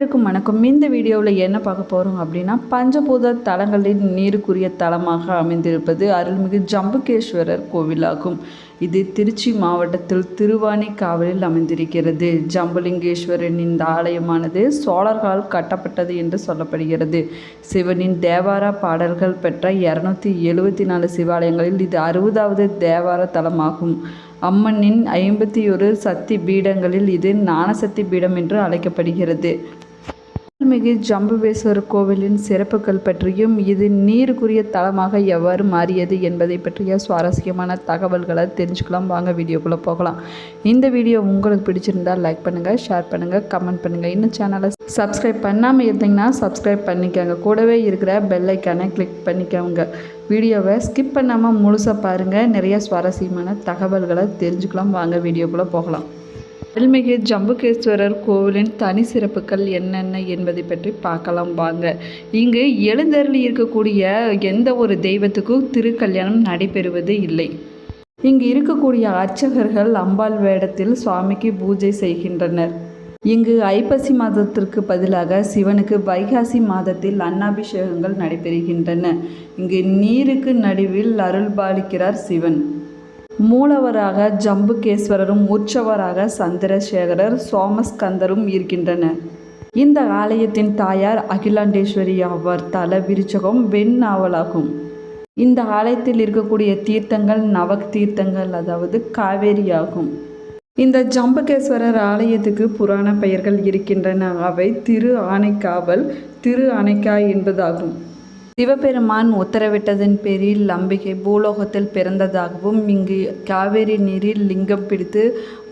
இருக்கும் வணக்கம். இந்த வீடியோவில் என்ன பார்க்க போகிறோம் அப்படின்னா பஞ்சபூத தலங்களின் நீருக்குரிய தலமாக அமைந்திருப்பது அருள்மிகு ஜம்புகேஸ்வரர் கோவிலாகும். இது திருச்சி மாவட்டத்தில் திருவானைக்காவலில் அமைந்திருக்கிறது. ஜம்புலிங்கேஸ்வரன் இந்த ஆலயமானது சோழர்களால் கட்டப்பட்டது என்று சொல்லப்படுகிறது. சிவனின் தேவார பாடல்கள் பெற்ற இரநூத்தி எழுபத்தி நாலு சிவாலயங்களில் இது அறுபதாவது தேவார தலமாகும். அம்மனின் ஐம்பத்தி ஒரு சக்தி பீடங்களில் இது ஞானசக்தி பீடம் என்று அழைக்கப்படுகிறது. அருள்மிகு ஜம்புவேஸ்வரர் கோவிலின் சிறப்புகள் பற்றியும் இது நீருக்குரிய தலமாக எவ்வாறு மாறியது என்பதை பற்றிய சுவாரஸ்யமான தகவல்களை தெரிஞ்சுக்கலாம். வாங்க வீடியோக்குள்ளே போகலாம். இந்த வீடியோ உங்களுக்கு பிடிச்சிருந்தால் லைக் பண்ணுங்கள் ஷேர் பண்ணுங்கள் கமெண்ட் பண்ணுங்கள் இன்னும் சேனலை சப்ஸ்கிரைப் பண்ணாமல் இருந்தீங்கன்னா சப்ஸ்கிரைப் பண்ணிக்கோங்க. கூடவே இருக்கிற பெல்லைக்கானை கிளிக் பண்ணிக்கோங்க. வீடியோவை ஸ்கிப் பண்ணாமல் முழுசாக பாருங்கள் நிறைய சுவாரஸ்யமான தகவல்களை தெரிஞ்சுக்கலாம். வாங்க வீடியோக்குள்ளே போகலாம். அருள்மிகு ஜம்புகேஸ்வரர் கோவிலின் தனி சிறப்புகள் என்னென்ன என்பதை பற்றி பார்க்கலாம் வாங்க. இங்கு எழுந்தருளி இருக்கக்கூடிய எந்த ஒரு தெய்வத்துக்கும் திருக்கல்யாணம் நடைபெறுவது இல்லை. இங்கு இருக்கக்கூடிய அர்ச்சகர்கள் அம்பாள் வேடத்தில் சுவாமிக்கு பூஜை செய்கின்றனர். இங்கு ஐப்பசி மாதத்திற்கு பதிலாக சிவனுக்கு வைகாசி மாதத்தில் அன்னாபிஷேகங்கள் நடைபெறுகின்றன. இங்கு நீருக்கு நடுவில் அருள்பாலிக்கிறார் சிவன். மூலவராக ஜம்புகேஸ்வரரும் உற்சவராக சந்திரசேகரர் சோமஸ்கந்தரும் இருக்கின்றனர். இந்த ஆலயத்தின் தாயார் அகிலாண்டேஸ்வரி ஆவார். தல விருச்சகம் வெண் நாவலாகும். இந்த ஆலயத்தில் இருக்கக்கூடிய தீர்த்தங்கள் நவக் தீர்த்தங்கள் அதாவது காவேரி ஆகும் இந்த ஜம்புகேஸ்வரர் ஆலயத்துக்கு புராண பெயர்கள் இருக்கின்றன. அவை திரு ஆனைக்காவல் திரு ஆனைக்கா என்பதாகும். சிவபெருமான் உத்தரவிட்டதன் பேரில் அம்பிகை பூலோகத்தில் பிறந்ததாகவும் இங்கு காவேரி நீரில் லிங்கம் பிடித்து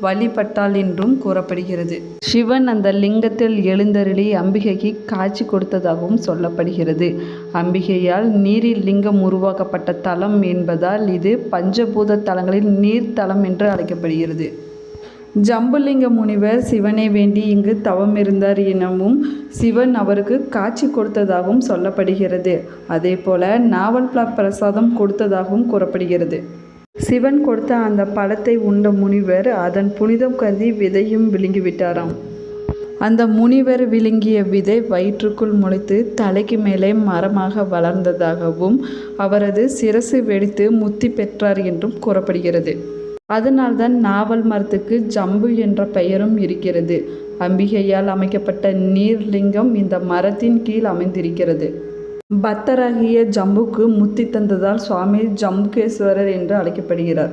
வழிபட்டாள் என்றும் கூறப்படுகிறது. சிவன் அந்த லிங்கத்தில் எழுந்தருளி அம்பிகைக்கு காட்சி கொடுத்ததாகவும் சொல்லப்படுகிறது. அம்பிகையால் நீரில் லிங்கம் உருவாக்கப்பட்ட தலம் என்பதால் இது பஞ்சபூத தலங்களில் நீர்த்தலம் என்று அழைக்கப்படுகிறது. ஜம்புலிங்க முனிவர் சிவனை வேண்டி இங்கு தவமிருந்தார் எனவும் சிவன் அவருக்கு காட்சி கொடுத்ததாகவும் சொல்லப்படுகிறது. அதே போல நாவல் பிரசாதம் கொடுத்ததாகவும் கூறப்படுகிறது. சிவன் கொடுத்த அந்த பழத்தை உண்ட முனிவர் அதன் புனிதம் கருதி விதையும் விழுங்கிவிட்டாராம். அந்த முனிவர் விழுங்கிய விதை வயிற்றுக்குள் முளைத்து தலைக்கு மேலே மரமாக வளர்ந்ததாகவும் அவரது சிரசு வெடித்து முத்தி பெற்றார் என்றும் கூறப்படுகிறது. அதனால்தான் நாவல் மரத்துக்கு ஜம்பு என்ற பெயரும் இருக்கிறது. அம்பிகையால் அமைக்கப்பட்ட நீர்லிங்கம் இந்த மரத்தின் கீழ் அமைந்திருக்கிறது. பக்தராகிய ஜம்புக்கு முத்தி தந்ததால் சுவாமி ஜம்புகேஸ்வரர் என்று அழைக்கப்படுகிறார்.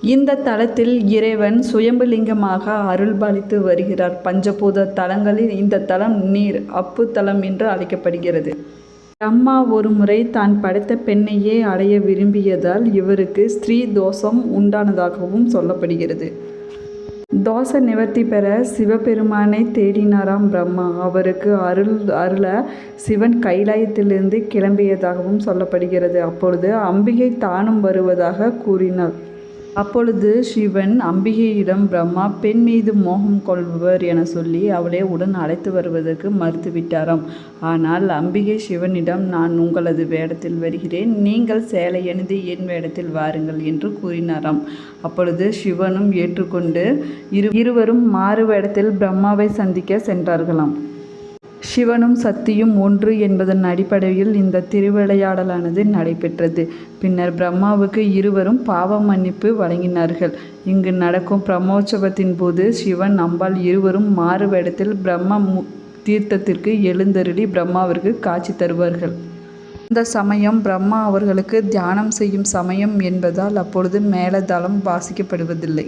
இந்த தலத்தில் இறைவன் சுயம்புலிங்கமாக அருள்பாலித்து வருகிறார். பஞ்சபூத தலங்களில் இந்த தலம் நீர் அப்பு தலம் என்று அழைக்கப்படுகிறது. பிரம்மா ஒரு முறை தான் படைத்த பெண்ணையே அடைய விரும்பியதால் இவருக்கு ஸ்திரீ தோஷம் உண்டானதாகவும் சொல்லப்படுகிறது. தோஷ நிவர்த்தி பெற சிவபெருமானை தேடினாராம் பிரம்மா. அவருக்கு அருள் அருள சிவன் கைலாயத்திலிருந்து கிளம்பியதாகவும் சொல்லப்படுகிறது. அப்பொழுது அம்பிகை தானும் வருவதாக கூறினார். அப்பொழுது சிவன் அம்பிகையிடம் பிரம்மா பெண் மீது மோகம் கொள்பவர் என சொல்லி அவளை உடன் அழைத்து வருவதற்கு மறுத்துவிட்டாராம். ஆனால் அம்பிகை சிவனிடம் நான் உங்களது வேடத்தில் வருகிறேன். நீங்கள் சேலை அணிந்து என் வேடத்தில் வாருங்கள் என்று கூறினாராம். அப்பொழுது சிவனும் ஏற்றுக்கொண்டு இரு இருவரும் மாறு வேடத்தில் பிரம்மாவை சந்திக்க சென்றார்களாம். சிவனும் சக்தியும் ஒன்று என்பதன் அடிப்படையில் இந்த திருவிளையாடலானது நடைபெற்றது. பின்னர் பிரம்மாவுக்கு இருவரும் பாவ மன்னிப்பு வழங்கினார்கள். இங்கு நடக்கும் பிரம்மோற்சவத்தின் போது சிவன் அம்பாள் இருவரும் மாறுவேடத்தில் பிரம்ம தீர்த்தத்திற்கு எழுந்தருளி பிரம்மாவிற்கு காட்சி தருவார்கள். அந்த சமயம் பிரம்மா அவர்களுக்கு தியானம் செய்யும் சமயம் என்பதால் அப்பொழுது மேலதளம் வாசிக்கப்படுவதில்லை.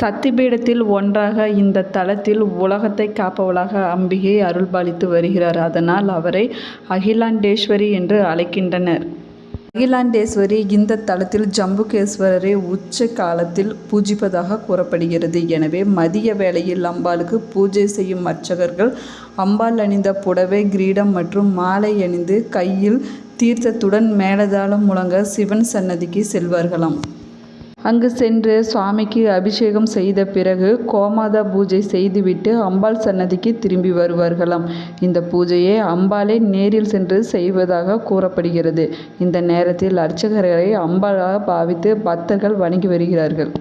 சக்திபீடத்தில் ஒன்றாக இந்த தலத்தில் உலகத்தை காப்பவளாக அம்பிகை அருள்பாலித்து வருகிறார். அதனால் அவரை அகிலாண்டேஸ்வரி என்று அழைக்கின்றனர். அகிலாண்டேஸ்வரி இந்த தலத்தில் ஜம்புகேஸ்வரரை உச்ச காலத்தில் பூஜிப்பதாக கூறப்படுகிறது. எனவே மதிய வேளையில் அம்பாளுக்கு பூஜை செய்யும் அர்ச்சகர்கள் அம்பாள் அணிந்த புடவை கிரீடம் மற்றும் மாலை அணிந்து கையில் தீர்த்தத்துடன் மேலதாளம் முழங்க சிவன் சன்னதிக்கு செல்வார்களாம். அங்கு சென்று சுவாமிக்கு அபிஷேகம் செய்த பிறகு கோமாதா பூஜை செய்துவிட்டு அம்பாள் சன்னதிக்கு திரும்பி வருவார்களாம். இந்த பூஜையை அம்பாளே நேரில் சென்று செய்வதாக கூறப்படுகிறது. இந்த நேரத்தில் அர்ச்சகர்களை அம்பாளாக பாவித்து பக்தர்கள் வணங்கி வருகிறார்கள்.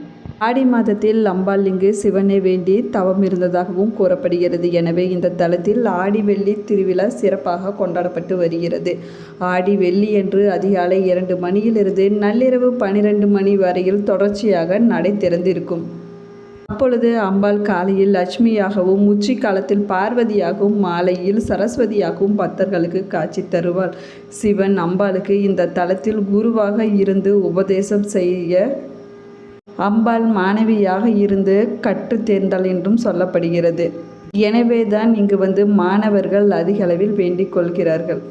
ஆடி மாதத்தில் அம்பாள் சிவனை வேண்டி தவம் இருந்ததாகவும் கூறப்படுகிறது. எனவே இந்த தலத்தில் ஆடி வெள்ளி திருவிழா சிறப்பாக கொண்டாடப்பட்டு வருகிறது. ஆடி வெள்ளி என்று அதிகாலை இரண்டு மணியிலிருந்து நள்ளிரவு பனிரெண்டு மணி வரையில் தொடர்ச்சியாக நடை திறந்திருக்கும். அப்பொழுது அம்பாள் காலையில் லட்சுமியாகவும் உச்சி காலத்தில் பார்வதியாகவும் மாலையில் சரஸ்வதியாகவும் பக்தர்களுக்கு காட்சி தருவாள். சிவன் அம்பாளுக்கு இந்த தலத்தில் குருவாக இருந்து உபதேசம் செய்ய அம்பாள் மாணவியாக இருந்து கற்று தேர்ந்தாள் என்றும் சொல்லப்படுகிறது. எனவேதான் இங்கு வந்து மாணவர்கள் அதிக அளவில் வேண்டிக் கொள்கிறார்கள்.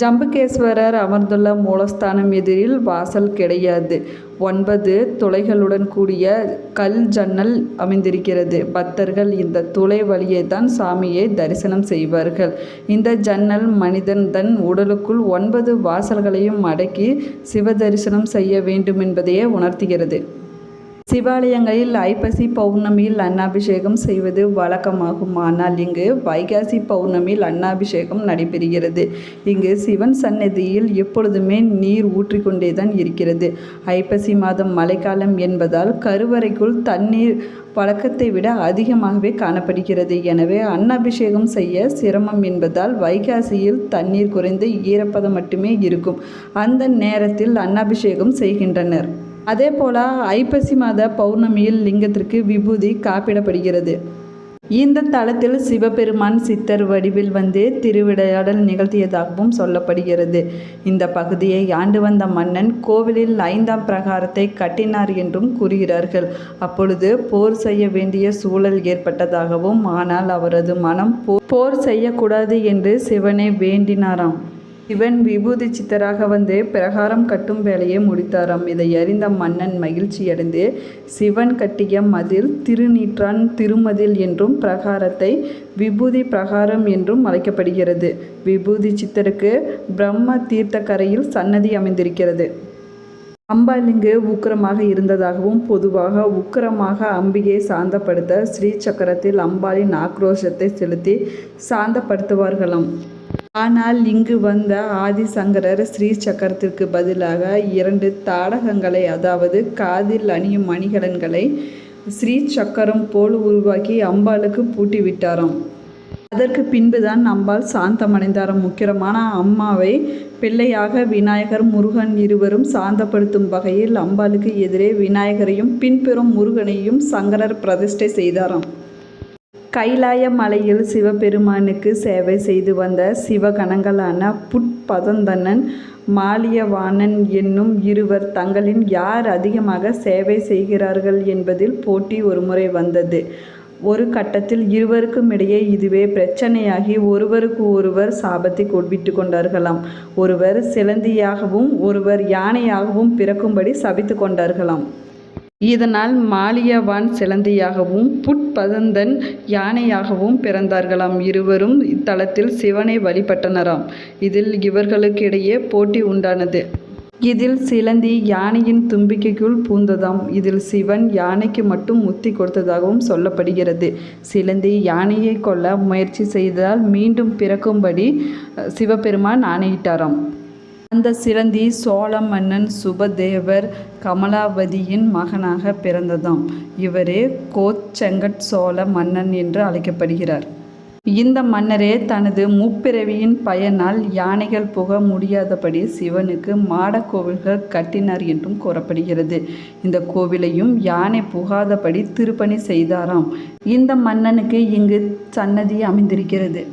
ஜம்புகேஸ்வரர் அமர்ந்துள்ள மூலஸ்தானம் எதிரில் வாசல் கிடையாது. ஒன்பது துளைகளுடன் கூடிய கல் ஜன்னல் அமைந்திருக்கிறது. பக்தர்கள் இந்த துளை வழியே தான் சாமியை தரிசனம் செய்வார்கள். இந்த ஜன்னல் மனிதன் தன் உடலுக்குள் ஒன்பது வாசல்களையும் அடக்கி சிவ தரிசனம் செய்ய வேண்டும் என்பதையே உணர்த்துகிறது. சிவாலயங்களில் ஐப்பசி பௌர்ணமியில் அன்னாபிஷேகம் செய்வது வழக்கமாகும். ஆனால் இங்கு வைகாசி பௌர்ணமியில் அன்னாபிஷேகம் நடைபெறுகிறது. இங்கு சிவன் சன்னதியில் எப்பொழுதுமே நீர் ஊற்றிக்கொண்டேதான் இருக்கிறது. ஐப்பசி மாதம் மழைக்காலம் என்பதால் கருவறைக்குள் தண்ணீர் வழக்கத்தை விட அதிகமாகவே காணப்படுகிறது. எனவே அன்னாபிஷேகம் செய்ய சிரமம் என்பதால் வைகாசியில் தண்ணீர் குறைந்து ஈரப்பதம் மட்டுமே இருக்கும். அந்த நேரத்தில் அன்னாபிஷேகம் செய்கின்றனர். அதே போல ஐப்பசி மாத பௌர்ணமியில் லிங்கத்திற்கு விபூதி காப்பிடப்படுகிறது. இந்த தளத்தில் சிவபெருமான் சித்தர் வடிவில் வந்து திருவிளையாடல் நிகழ்த்தியதாகவும் சொல்லப்படுகிறது. இந்த பகுதியை ஆண்டு வந்த மன்னன் கோவிலில் ஐந்தாம் பிரகாரத்தை கட்டினார் என்றும் கூறுகிறார்கள். அப்பொழுது போர் செய்ய வேண்டிய சூழல் ஏற்பட்டதாகவும் ஆனால் அவரது மனம் போர் செய்யக்கூடாது என்று சிவனை வேண்டினாராம். சிவன் விபூதி சித்தராக வந்து பிரகாரம் கட்டும் வேலையை முடித்தாராம். இதை அறிந்த மன்னன் மகிழ்ச்சியடைந்து சிவன் கட்டிய மதில் திருநீற்றான் திருமதில் என்றும் பிரகாரத்தை விபூதி பிரகாரம் என்றும் அழைக்கப்படுகிறது. விபூதி சித்தருக்கு பிரம்ம தீர்த்த கரையில் சன்னதி அமைந்திருக்கிறது. அம்பாலிங்கு உக்கிரமாக இருந்ததாகவும் பொதுவாக உக்கிரமாக அம்பிகையை சாந்தப்படுத்த ஸ்ரீ சக்கரத்தில் அம்பாளின் ஆக்ரோஷத்தை செலுத்தி சாந்தப்படுத்துவார்களாம். ஆனால் இங்கு வந்த ஆதிசங்கரர் ஸ்ரீ சக்கரத்திற்கு பதிலாக இரண்டு தாடகங்களை அதாவது காதில் அணியும் மணிகலன்களை ஸ்ரீ சக்கரம் போல் உருவாக்கி அம்பாளுக்கு பூட்டி விட்டாராம் அதற்கு பின்புதான் அம்பாள் சாந்தமடைந்தாராம் முக்கியமான அம்மாவை பிள்ளையாக விநாயகர் முருகன் இருவரும் சாந்தப்படுத்தும் வகையில் அம்பாளுக்கு எதிரே விநாயகரையும் பின்பெறும் முருகனையும் சங்கரர் பிரதிஷ்டை செய்தாராம். கைலாய மலையில் சிவபெருமானுக்கு சேவை செய்து வந்த சிவகணங்களான புட்பதந்தனன் மாலியவாணன் என்னும் இருவர் தங்களின் யார் அதிகமாக சேவை செய்கிறார்கள் என்பதில் போட்டி ஒருமுறை வந்தது. ஒரு கட்டத்தில் இருவருக்கும் இடையே இதுவே பிரச்சனையாகி ஒருவருக்கு ஒருவர் சாபத்தை விட்டு கொண்டார்களாம். ஒருவர் சிலந்தியாகவும் ஒருவர் யானையாகவும் பிறக்கும்படி சபித்து கொண்டார்களாம். இதனால் மாலியவான் சிலந்தியாகவும் புட்பதந்தன் யானையாகவும் பிறந்தார்களாம். இருவரும் இத்தலத்தில் சிவனை வழிபட்டனராம். இதில் இவர்களுக்கிடையே போட்டி உண்டானது. இதில் சிலந்தி யானையின் தும்பிக்கைக்குள் பூந்ததாம். இதில் சிவன் யானைக்கு மட்டும் முத்தி கொடுத்ததாகவும் சொல்லப்படுகிறது. சிலந்தி யானையை கொல்ல முயற்சி செய்தால் மீண்டும் பிறக்கும்படி சிவபெருமான் ஆணையிட்டாராம். அந்த சிலந்தி சோழ மன்னன் சுபதேவர் கமலாவதியின் மகனாக பிறந்ததாம். இவரே கோச்செங்கட் சோழ மன்னன் என்று அழைக்கப்படுகிறார். இந்த மன்னரே தனது முப்பிறவியின் பயனால் யானைகள் புக முடியாதபடி சிவனுக்கு மாட கோவில்கள் கட்டினார் என்றும் கூறப்படுகிறது. இந்த கோவிலையும் யானை புகாதபடி திருப்பணி செய்தாராம். இந்த மன்னனுக்கு இங்கு சன்னதி அமைந்திருக்கிறது.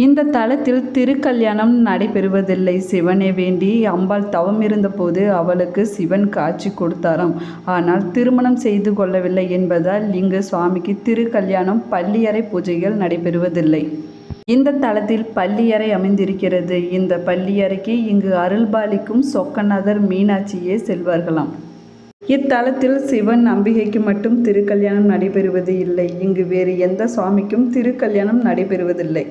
இந்த தலத்தில் திருக்கல்யாணம் நடைபெறுவதில்லை. சிவனை வேண்டி அம்பாள் தவம் இருந்தபோது அவளுக்கு சிவன் காட்சி கொடுத்தாராம். ஆனால் திருமணம் செய்து கொள்ளவில்லை என்பதால் இங்கு சுவாமிக்கு திருக்கல்யாணம் பள்ளியறை பூஜைகள் நடைபெறுவதில்லை. இந்த தளத்தில் பள்ளியறை அமைந்திருக்கிறது. இந்த பள்ளியறைக்கு இங்கு அருள்பாலிக்கும் சொக்கநாதர் மீனாட்சியே செல்வார்களாம். இத்தலத்தில் சிவன் அம்பிகைக்கு மட்டும் திருக்கல்யாணம் நடைபெறுவது இல்லை. இங்கு வேறு எந்த சுவாமிக்கும் திருக்கல்யாணம் நடைபெறுவதில்லை.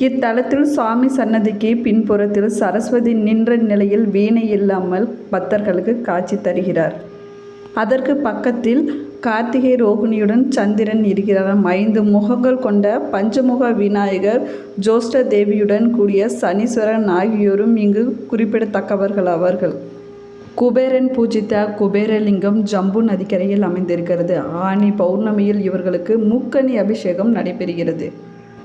இத்தலத்தில் சுவாமி சன்னதிக்கு பின்புறத்தில் சரஸ்வதி நின்ற நிலையில் வீணை இல்லாமல் பக்தர்களுக்கு காட்சி தருகிறார். அதற்கு பக்கத்தில் கார்த்திகை ரோகிணியுடன் சந்திரன் இருக்கிறார். ஐந்து முகங்கள் கொண்ட பஞ்சமுக விநாயகர் ஜோஷ்ட தேவியுடன் கூடிய சனீஸ்வரன் ஆகியோரும் இங்கு குறிப்பிடத்தக்கவர்கள் அவர்கள். குபேரன் பூஜித்த குபேரலிங்கம் ஜம்பு நதிக்கரையில் அமைந்திருக்கிறது. ஆனி பௌர்ணமியில் இவர்களுக்கு முக்கனி அபிஷேகம் நடைபெறுகிறது.